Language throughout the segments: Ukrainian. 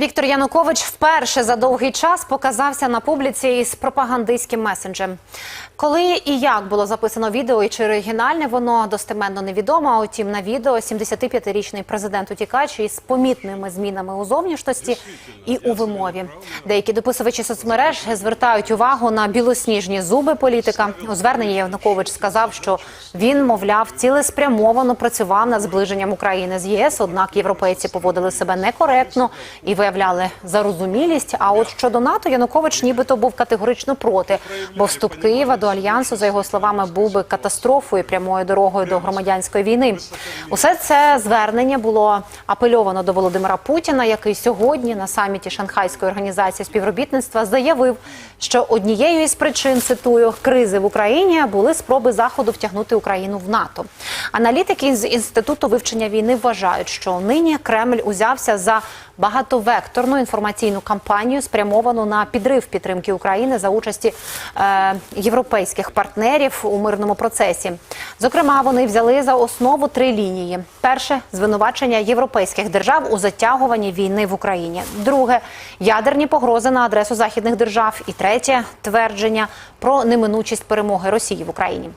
Віктор Янукович вперше за довгий час показався на публіці із пропагандистським месенджем. Коли і як було записано відео, і чи оригінальне воно достеменно невідомо. Утім, на відео 75-річний президент утікач із помітними змінами у зовнішності і у вимові. Деякі дописувачі соцмереж звертають увагу на білосніжні зуби політика. У зверненні Янукович сказав, що він, мовляв, цілеспрямовано працював над зближенням України з ЄС. Однак європейці поводили себе некоректно і виявляли зарозумілість. А от щодо НАТО Янукович нібито був категорично проти, бо вступ Києва до альянсу, за його словами, був би катастрофою прямою дорогою до громадянської війни. Усе це звернення було апельовано до Володимира Путіна, який сьогодні на саміті Шанхайської організації співробітництва заявив, що однією із причин цитую кризи в Україні були спроби заходу втягнути Україну в НАТО. Аналітики з інституту вивчення війни вважають, що нині Кремль узявся за багатовекторну інформаційну кампанію, спрямовану на підрив підтримки України за участі е, європейських партнерів у мирному процесі. Зокрема, вони взяли за основу три лінії: перше звинувачення європейських держав у затягуванні війни в Україні. Друге ядерні погрози на адресу західних держав. І третє твердження про неминучість перемоги Росії в Україні.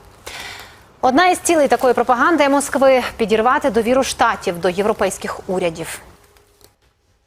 Одна із цілей такої пропаганди Москви підірвати довіру штатів до європейських урядів.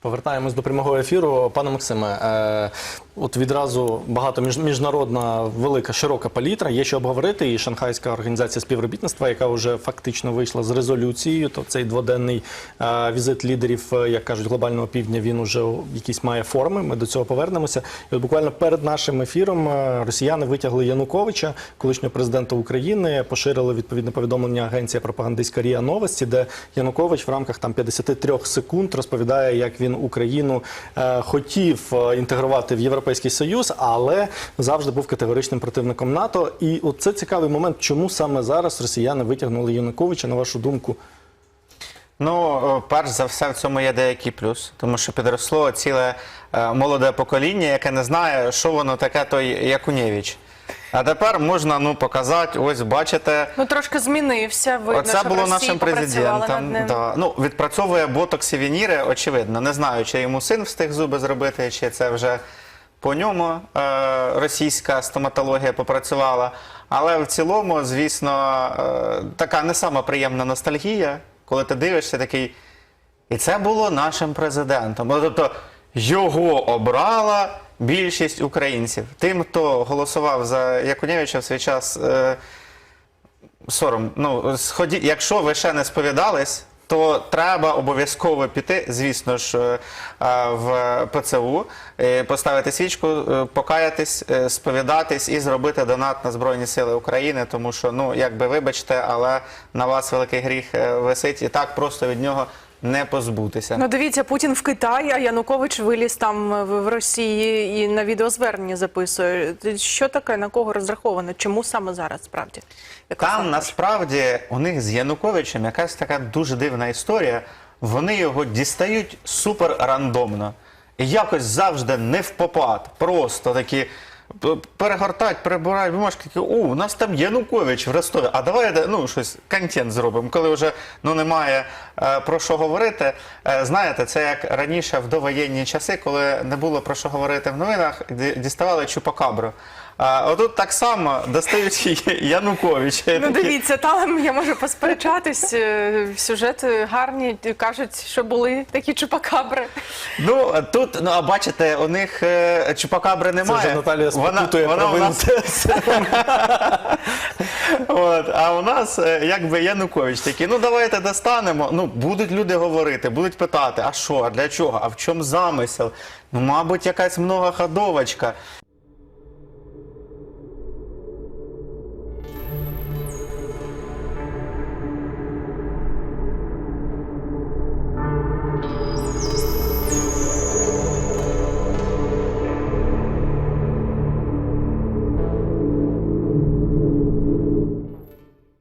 Повертаємось до прямого ефіру. Пане Максиме, е, от відразу багато між, міжнародна велика широка палітра. Є що обговорити. І Шанхайська організація співробітництва, яка вже фактично вийшла з резолюцією. То цей дводенний е, візит лідерів, е, як кажуть, глобального півдня, він уже якісь має форми. Ми до цього повернемося. І от буквально перед нашим ефіром е, росіяни витягли Януковича, колишнього президента України, поширили відповідне повідомлення агенція пропагандистська Ріа Новості, де Янукович в рамках там 53 секунд розповідає, як він Україну е, хотів е, інтегрувати в Європейський Союз, але завжди був категоричним противником НАТО. І от це цікавий момент, чому саме зараз росіяни витягнули Януковича, на вашу думку. Ну, перш за все, в цьому є деякий плюс, тому що підросло ціле е, молоде покоління, яке не знає, що воно таке той Якунєвич. А тепер можна ну, показати, ось бачите, Ну трошки змінився. Видно, Оце що було Росії нашим попрацювали над президентом. ним. Да. Ну, відпрацьовує ботокс і вініри, очевидно. Не знаю, чи йому син встиг зуби зробити, чи це вже по ньому е, російська стоматологія попрацювала. Але в цілому, звісно, е, така не сама приємна ностальгія, коли ти дивишся такий. І це було нашим президентом. Ну, Тобто його обрала більшість українців. Тим, хто голосував за Якунєвича в свій час. Е, сором. Ну, сході, якщо ви ще не сповідались, то треба обов'язково піти, звісно ж, е, в ПЦУ, е, поставити свічку, е, покаятись, сповідатись і зробити донат на Збройні Сили України, тому що, ну, якби вибачте, але на вас великий гріх висить і так просто від нього не позбутися. Ну дивіться, Путін в Китаї, а Янукович виліз там в Росії і на відеозвернення записує. Що таке, на кого розраховано? Чому саме зараз справді? Яка Там насправді у них з Януковичем якась така дуже дивна історія. Вони його дістають супер рандомно. І якось завжди не в попад. Просто такі перегортають, перебирають бумажки, такі, о, у нас там Янукович в Ростові. А давайте ну, щось, контент зробимо. Коли вже ну, немає е, про що говорити. Е, знаєте, це як раніше в довоєнні часи, коли не було про що говорити в новинах, діставали чупакабру. А отут так само достають Януковича. Ну дивіться, там я можу посперечатись. е, Сюжети гарні, кажуть, що були такі чупакабри. Ну тут, ну а бачите, у них е, чупакабри немає. вже Наталія вона, вона у нас... От, а у нас е, якби Янукович такий, ну давайте достанемо. Ну, будуть люди говорити, будуть питати, а що, а для чого, а в чому замисел? Ну, мабуть, якась многоходовочка.